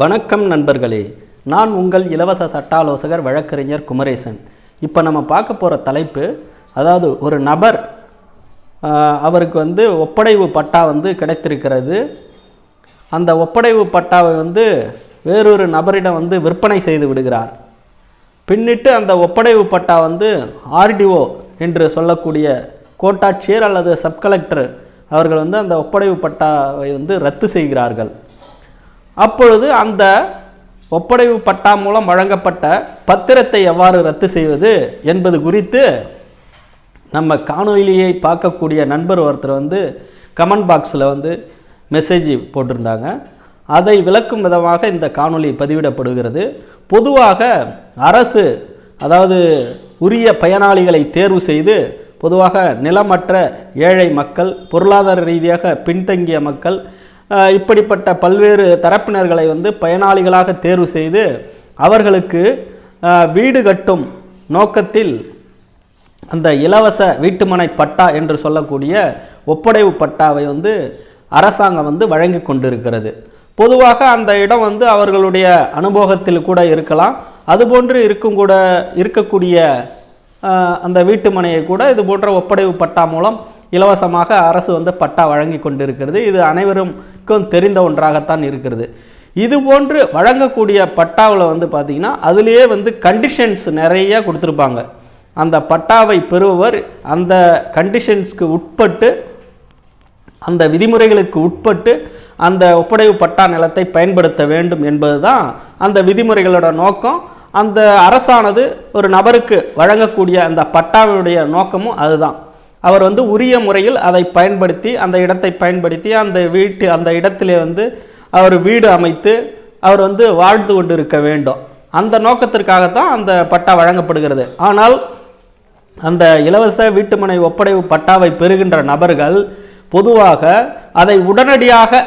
வணக்கம் நண்பர்களே. நான் உங்கள் இலவச சட்ட ஆலோசகர் வழக்கறிஞர் குமரேசன். இப்போ நம்ம பார்க்க போகிற தலைப்பு அதாவது ஒரு நபர் அவருக்கு வந்து ஒப்படைவு பட்டா வந்து கிடைத்திருக்கிறது. அந்த ஒப்படைவு பட்டாவை வந்து வேறொரு நபரிடம் வந்து விற்பனை செய்து விடுகிறார். பின்னிட்டு அந்த ஒப்படைவு பட்டா வந்து ஆர்டிஓ என்று சொல்லக்கூடிய கோட்டாட்சியர் அல்லது சப் கலெக்டர் அவர்கள் வந்து அந்த ஒப்படைவு பட்டாவை வந்து ரத்து செய்கிறார்கள். அப்பொழுது அந்த ஒப்படைவு பட்டா மூலம் வழங்கப்பட்ட பத்திரத்தை எவ்வாறு ரத்து செய்வது என்பது குறித்து நம்ம காணொலியை பார்க்கக்கூடிய நண்பர் ஒருத்தர் வந்து கமெண்ட் பாக்ஸில் வந்து மெசேஜ் போட்டிருந்தாங்க. அதை விளக்கும் விதமாக இந்த காணொளி பதிவிடப்படுகிறது. பொதுவாக அரசு அதாவது உரிய பயனாளிகளை தேர்வு செய்து பொதுவாக நிலமற்ற ஏழை மக்கள் பொருளாதார ரீதியாக பின்தங்கிய மக்கள் இப்படிப்பட்ட பல்வேறு தரப்பினர்களை வந்து பயனாளிகளாக தேர்வு செய்து அவர்களுக்கு வீடு கட்டும் நோக்கத்தில் அந்த இலவச வீட்டுமனை பட்டா என்று சொல்லக்கூடிய ஒப்படைவு பட்டாவை வந்து அரசாங்கம் வந்து வழங்கி கொண்டிருக்கிறது. பொதுவாக அந்த இடம் வந்து அவர்களுடைய அனுபவத்தில் கூட இருக்கலாம். அதுபோன்று இருக்கும் கூட இருக்கக்கூடிய அந்த வீட்டுமனையை கூட இது போன்ற ஒப்படைவு பட்டா மூலம் இலவசமாக அரசு வந்து பட்டா வழங்கி கொண்டிருக்கிறது. இது அனைவருக்கும் தெரிந்த ஒன்றாகத்தான் இருக்கிறது. இது போன்று வழங்கக்கூடிய பட்டாவில் வந்து பார்த்திங்கன்னா அதுலேயே வந்து கண்டிஷன்ஸ் நிறைய கொடுத்துருப்பாங்க. அந்த பட்டாவை பெறுபவர் அந்த கண்டிஷன்ஸ்க்கு உட்பட்டு அந்த விதிமுறைகளுக்கு உட்பட்டு அந்த ஒப்படைவு பட்டா நிலத்தை பயன்படுத்த வேண்டும் என்பதுதான் அந்த விதிமுறைகளோட நோக்கம். அந்த அரசானது ஒரு நபருக்கு வழங்கக்கூடிய அந்த பட்டாவினுடைய நோக்கமும் அதுதான். அவர் வந்து உரிய முறையில் அதை பயன்படுத்தி அந்த இடத்தை பயன்படுத்தி அந்த வீட்டு அந்த இடத்திலே வந்து அவர் வீடு அமைத்து அவர் வந்து வாழ்ந்து கொண்டு இருக்க வேண்டும். அந்த நோக்கத்திற்காகத்தான் அந்த பட்டா வழங்கப்படுகிறது. ஆனால் அந்த இலவச வீட்டுமனை ஒப்படைவு பட்டாவை பெறுகின்ற நபர்கள் பொதுவாக அதை உடனடியாக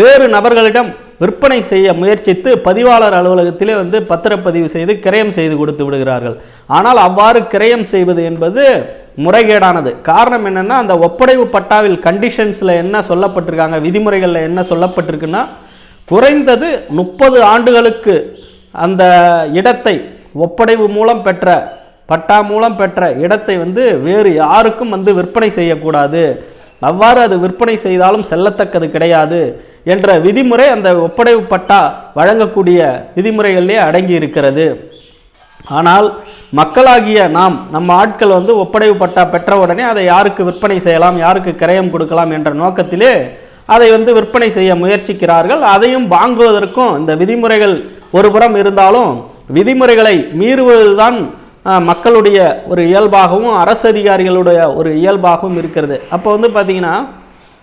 வேறு நபர்களிடம் விற்பனை செய்ய முயற்சித்து பதிவாளர் அலுவலகத்திலே வந்து பத்திரப்பதிவு செய்து கிரயம் செய்து கொடுத்து விடுகிறார்கள். ஆனால் அவ்வாறு கிரயம் செய்வது என்பது முறைகேடானது. காரணம் என்னென்னா அந்த ஒப்படைவு பட்டாவில் கண்டிஷன்ஸில் என்ன சொல்லப்பட்டிருக்காங்க விதிமுறைகளில் என்ன சொல்லப்பட்டிருக்குன்னா குறைந்தது முப்பது ஆண்டுகளுக்கு அந்த இடத்தை ஒப்படைவு மூலம் பெற்ற பட்டா மூலம் பெற்ற இடத்தை வந்து வேறு யாருக்கும் வந்து விற்பனை செய்யக்கூடாது. அவ்வாறு அது விற்பனை செய்தாலும் செல்லத்தக்கது கிடையாது என்ற விதிமுறை அந்த ஒப்படைவு பட்டா வழங்கக்கூடிய விதிமுறைகளிலே அடங்கி இருக்கிறது ஆனால் மக்களாகிய நாம் நம்ம ஆட்கள் வந்து ஒப்படைவு பட்டா பெற்ற உடனே அதை யாருக்கு விற்பனை செய்யலாம் யாருக்கு கிரயம் கொடுக்கலாம் என்ற நோக்கத்திலே அதை வந்து விற்பனை செய்ய முயற்சிக்கிறார்கள். அதையும் வாங்குவதற்கும் இந்த விதிமுறைகள் ஒருபுறம் இருந்தாலும் விதிமுறைகளை மீறுவதுதான் மக்களுடைய ஒரு இயல்பாகவும் அரசு அதிகாரிகளுடைய ஒரு இயல்பாகவும் இருக்கிறது. அப்போ வந்து பார்த்தீங்கன்னா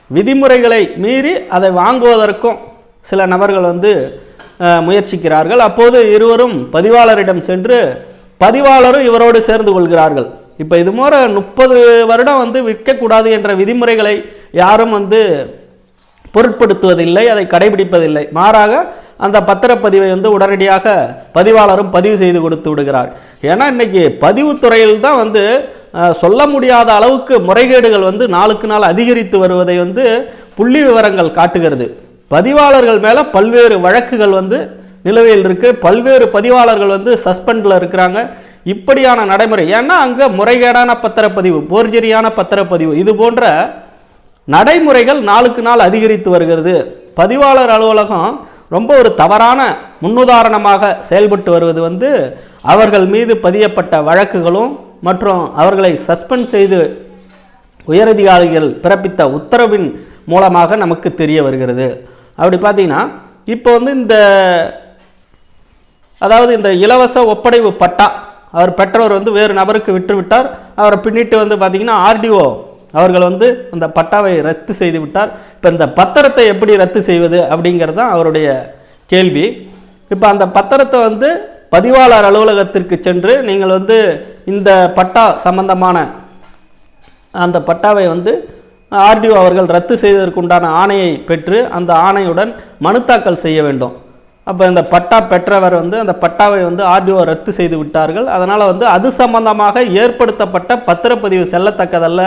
விதிமுறைகளை மீறி அதை வாங்குவதற்கும் சில நபர்கள் வந்து முயற்சிக்கிறார்கள். அப்போது இருவரும் பதிவாளரிடம் சென்று பதிவாளரும் இவரோடு சேர்ந்து கொள்கிறார்கள். இப்போ இது போல முப்பது வருடம் வந்து விற்கக்கூடாது என்ற விதிமுறைகளை யாரும் வந்து பொருட்படுத்துவதில்லை அதை கடைபிடிப்பதில்லை. மாறாக அந்த பத்திரப்பதிவை வந்து உடனடியாக பதிவாளரும் பதிவு செய்து கொடுத்து விடுகிறார். ஏன்னா இன்னைக்கு பதிவுத்துறையில் தான் வந்து சொல்ல முடியாத அளவுக்கு முறைகேடுகள் வந்து நாளுக்கு நாள் அதிகரித்து வருவதை வந்து புள்ளி விவரங்கள் காட்டுகிறது. பதிவாளர்கள் மேலே பல்வேறு வழக்குகள் வந்து நிலுவையில் இருக்குது பல்வேறு பதிவாளர்கள் வந்து சஸ்பெண்டில் இருக்கிறாங்க. இப்படியான நடைமுறை. ஏன்னா அங்கே முறைகேடான பத்திரப்பதிவு போர்ஜரியான பத்திரப்பதிவு இது போன்ற நடைமுறைகள் நாளுக்கு நாள் அதிகரித்து வருகிறது. பதிவாளர் அலுவலகம் ரொம்ப ஒரு தவறான முன்னுதாரணமாக செயல்பட்டு வருவது வந்து அவர்கள் மீது பதியப்பட்ட வழக்குகளும் மற்றும் அவர்களை சஸ்பெண்ட் செய்து உயரதிகாரிகள் பிறப்பித்த உத்தரவின் மூலமாக நமக்கு தெரிய வருகிறது. அப்படி பார்த்தீங்கன்னா இப்போ வந்து இந்த அதாவது இந்த இலவச ஒப்படைவு பட்டா அவர் பெற்றவர் வந்து வேறு நபருக்கு விட்டுவிட்டார் அவரை பின்னிட்டு வந்து பார்த்தீங்கன்னா ஆர்டிஓ அவர்கள் வந்து அந்த பட்டாவை ரத்து செய்து விட்டார். இப்போ இந்த பத்திரத்தை எப்படி ரத்து செய்வது அப்படிங்கிறது தான் அவருடைய கேள்வி. இப்போ அந்த பத்திரத்தை வந்து பதிவாளர் அலுவலகத்திற்கு சென்று நீங்கள் வந்து இந்த பட்டா சம்பந்தமான அந்த பட்டாவை வந்து ஆர்டிஓ அவர்கள் ரத்து செய்வதற்குண்டான ஆணையை பெற்று அந்த ஆணையுடன் மனு தாக்கல் செய்ய வேண்டும். அப்போ இந்த பட்டா பெற்றவர் வந்து அந்த பட்டாவை வந்து ஆர்டிஓ ரத்து செய்து விட்டார்கள். அதனால் வந்து அது சம்பந்தமாக ஏற்படுத்தப்பட்ட பத்திரப்பதிவு செல்லத்தக்கதல்ல.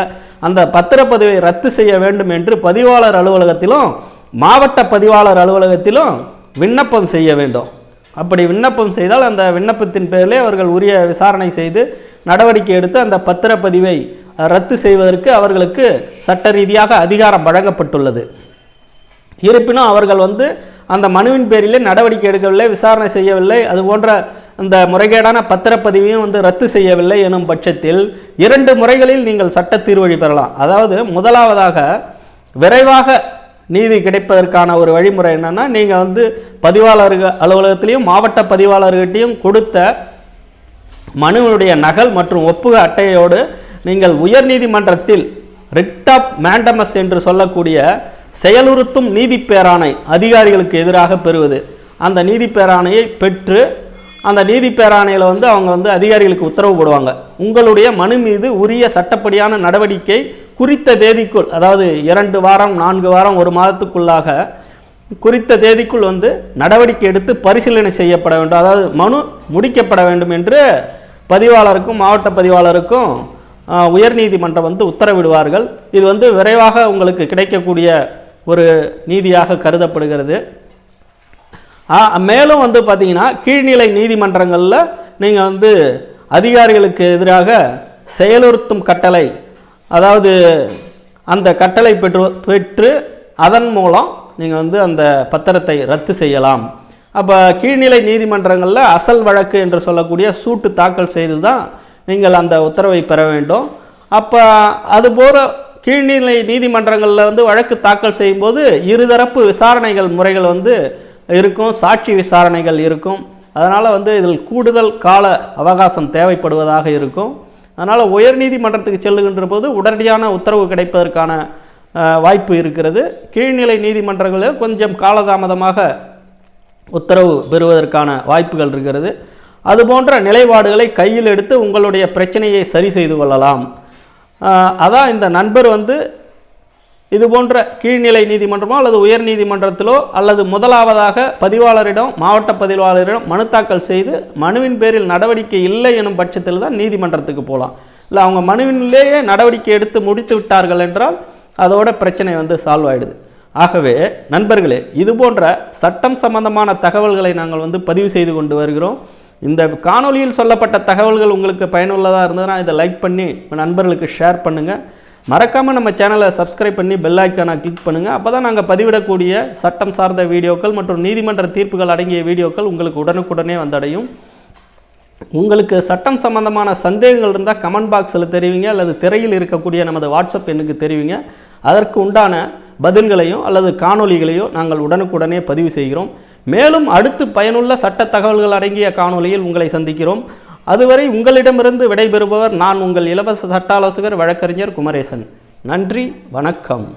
அந்த பத்திரப்பதிவை ரத்து செய்ய வேண்டும் என்று பதிவாளர் அலுவலகத்திலும் மாவட்ட பதிவாளர் அலுவலகத்திலும் விண்ணப்பம் செய்ய வேண்டும். அப்படி விண்ணப்பம் செய்தால் அந்த விண்ணப்பத்தின் பேரிலே அவர்கள் உரிய விசாரணை செய்து நடவடிக்கை எடுத்து அந்த பத்திரப்பதிவை ரத்து செய்வதற்கு அவர்களுக்கு சட்ட ரீதியாக அதிகாரம் வழங்கப்பட்டுள்ளது. இருப்பினும் அவர்கள் வந்து அந்த மனுவின் பேரிலே நடவடிக்கை எடுக்கவில்லை விசாரணை செய்யவில்லை. அது போன்ற அந்த முறைகேடான பத்திரப்பதிவையும் வந்து ரத்து செய்யவில்லை எனும் பட்சத்தில் இரண்டு முறைகளில் நீங்கள் சட்ட தீர்வழி பெறலாம். அதாவது முதலாவதாக விரைவாக நீதி கிடைப்பதற்கான ஒரு வழிமுறை என்னென்னா நீங்கள் வந்து பதிவாளர்கள் அலுவலகத்திலையும் மாவட்ட பதிவாளர்கிட்டையும் கொடுத்த மனுவினுடைய நகல் மற்றும் ஒப்புக அட்டையோடு நீங்கள் உயர்நீதிமன்றத்தில் ரிட் ஆஃப் மேண்டமஸ் என்று சொல்லக்கூடிய செயலுறுத்தும் நீதி பேராணை அதிகாரிகளுக்கு எதிராக பெறுவது. அந்த நீதி பேராணையை பெற்று அந்த நீதி பேராணையில் வந்து அவங்க வந்து அதிகாரிகளுக்கு உத்தரவு போடுவாங்க. உங்களுடைய மனு மீது உரிய சட்டப்படியான நடவடிக்கை குறித்த தேதிக்குள் அதாவது இரண்டு வாரம் நான்கு வாரம் ஒரு மாதத்துக்குள்ளாக குறித்த தேதிக்குள் வந்து நடவடிக்கை எடுத்து பரிசீலனை செய்யப்பட வேண்டும். அதாவது மனு முடிக்கப்பட வேண்டும் என்று பதிவாளருக்கும் மாவட்ட பதிவாளருக்கும் உயர்நீதிமன்றம் வந்து உத்தரவிடுவார்கள். இது வந்து விரைவாக உங்களுக்கு கிடைக்கக்கூடிய ஒரு நீதியாக கருதப்படுகிறது. மேலும் வந்து பார்த்தீங்கன்னா கீழ்நிலை நீதிமன்றங்களில் நீங்கள் வந்து அதிகாரிகளுக்கு எதிராக செயலுறுத்தும் கட்டளை அதாவது அந்த கட்டளை பெற்று பெற்று அதன் மூலம் நீங்கள் வந்து அந்த பத்திரத்தை ரத்து செய்யலாம். அப்போ கீழ்நிலை நீதிமன்றங்களில் அசல் வழக்கு என்று சொல்லக்கூடிய சூட்டு தாக்கல் செய்து தான் நீங்கள் அந்த உத்தரவை பெற வேண்டும். அப்போ அதுபோல் கீழ்நிலை நீதிமன்றங்களில் வந்து வழக்கு தாக்கல் செய்யும்போது இருதரப்பு விசாரணைகள் முறைகள் வந்து இருக்கும் சாட்சி விசாரணைகள் இருக்கும். அதனால் வந்து இதில் கூடுதல் கால அவகாசம் தேவைப்படுவதாக இருக்கும். அதனால் உயர்நீதிமன்றத்துக்கு செல்லுகின்ற போது உடனடியான உத்தரவு கிடைப்பதற்கான வாய்ப்பு இருக்கிறது. கீழ்நிலை நீதிமன்றங்களில் கொஞ்சம் காலதாமதமாக உத்தரவு பெறுவதற்கான வாய்ப்புகள் இருக்கிறது. அது போன்ற நிலைப்பாடுகளை கையில் எடுத்து உங்களுடைய பிரச்சனையை சரி செய்து கொள்ளலாம். அதான் இந்த நண்பர் வந்து இது போன்ற கீழ்நிலை நீதிமன்றமோ அல்லது உயர் நீதிமன்றத்திலோ அல்லது முதலாவதாக பதிவாளரிடம் மாவட்ட பதிவாளரிடம் மனு தாக்கல் செய்து மனுவின் பேரில் நடவடிக்கை இல்லை எனும் பட்சத்தில் தான் நீதிமன்றத்துக்கு போகலாம். இல்லை அவங்க மனுவினிலேயே நடவடிக்கை எடுத்து முடித்து விட்டார்கள் என்றால் அதோட பிரச்சனை வந்து சால்வ் ஆயிடுது. ஆகவே நண்பர்களே இது போன்ற சட்டம் சம்பந்தமான தகவல்களை நாங்கள் வந்து பதிவு செய்து கொண்டு வருகிறோம். இந்த காணொளியில் சொல்லப்பட்ட தகவல்கள் உங்களுக்கு பயனுள்ளதாக இருந்ததுன்னா இதை லைக் பண்ணி நண்பர்களுக்கு ஷேர் பண்ணுங்கள் மறக்காமல் நம்ம சேனலை சப்ஸ்கிரைப் பண்ணி பெல் ஐக்கானை கிளிக் பண்ணுங்கள் அப்போ தான் நாங்கள் பதிவிடக்கூடிய சட்டம் சார்ந்த வீடியோக்கள் மற்றும் நீதிமன்ற தீர்ப்புகள் அடங்கிய வீடியோக்கள் உங்களுக்கு உடனுக்குடனே வந்தடையும். உங்களுக்கு சட்டம் சம்பந்தமான சந்தேகங்கள் இருந்தால் கமெண்ட் பாக்ஸில் தெரிவிங்க. அல்லது திரையில் இருக்கக்கூடிய நமது வாட்ஸ்அப் எண்ணுக்கு தெரிவிங்க. அதற்கு உண்டான பதில்களையும் அல்லது காணொளிகளையோ நாங்கள் உடனுக்குடனே பதிவு செய்கிறோம். மேலும் அடுத்து பயனுள்ள சட்ட தகவல்கள் அடங்கிய காணொளியில் உங்களை சந்திக்கிறோம். அதுவரை உங்களிடமிருந்து விடைபெறுபவர் நான் உங்கள் இலவச சட்ட ஆலோசகர் வழக்கறிஞர் குமரேசன். நன்றி வணக்கம்.